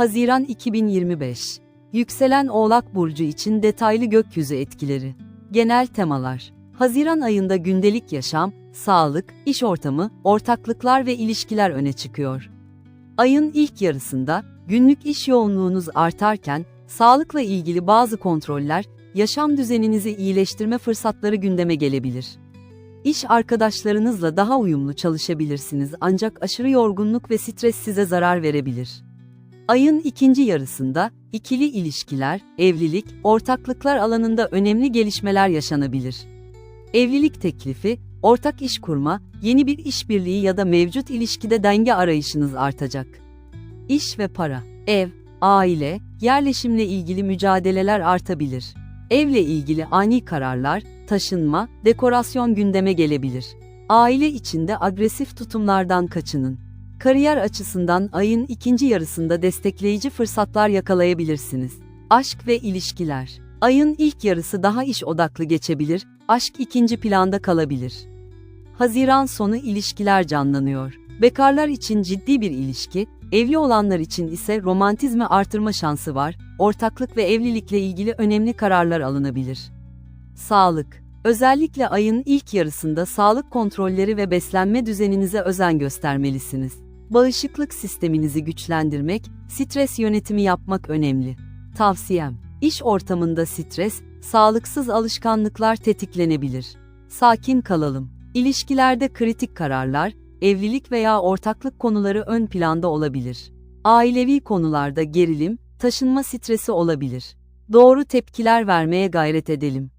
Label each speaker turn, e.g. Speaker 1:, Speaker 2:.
Speaker 1: Haziran 2025 Yükselen Oğlak Burcu için detaylı gökyüzü etkileri. Genel temalar. Haziran ayında gündelik yaşam, sağlık, iş ortamı, ortaklıklar ve ilişkiler öne çıkıyor. Ayın ilk yarısında günlük iş yoğunluğunuz artarken sağlıkla ilgili bazı kontroller, yaşam düzeninizi iyileştirme fırsatları gündeme gelebilir. İş arkadaşlarınızla daha uyumlu çalışabilirsiniz ancak aşırı yorgunluk ve stres size zarar verebilir. Ayın ikinci yarısında ikili ilişkiler, evlilik, ortaklıklar alanında önemli gelişmeler yaşanabilir. Evlilik teklifi, ortak iş kurma, yeni bir işbirliği ya da mevcut ilişkide denge arayışınız artacak. İş ve para, ev, aile, yerleşimle ilgili mücadeleler artabilir. Evle ilgili ani kararlar, taşınma, dekorasyon gündeme gelebilir. Aile içinde agresif tutumlardan kaçının. Kariyer açısından ayın ikinci yarısında destekleyici fırsatlar yakalayabilirsiniz. Aşk ve ilişkiler. Ayın ilk yarısı daha iş odaklı geçebilir, aşk ikinci planda kalabilir. Haziran sonu ilişkiler canlanıyor. Bekarlar için ciddi bir ilişki, evli olanlar için ise romantizmi artırma şansı var, ortaklık ve evlilikle ilgili önemli kararlar alınabilir. Sağlık. Özellikle ayın ilk yarısında sağlık kontrolleri ve beslenme düzeninize özen göstermelisiniz. Bağışıklık sisteminizi güçlendirmek, stres yönetimi yapmak önemli. Tavsiyem, iş ortamında stres, sağlıksız alışkanlıklar tetiklenebilir. Sakin kalalım. İlişkilerde kritik kararlar, evlilik veya ortaklık konuları ön planda olabilir. Ailevi konularda gerilim, taşınma stresi olabilir. Doğru tepkiler vermeye gayret edelim.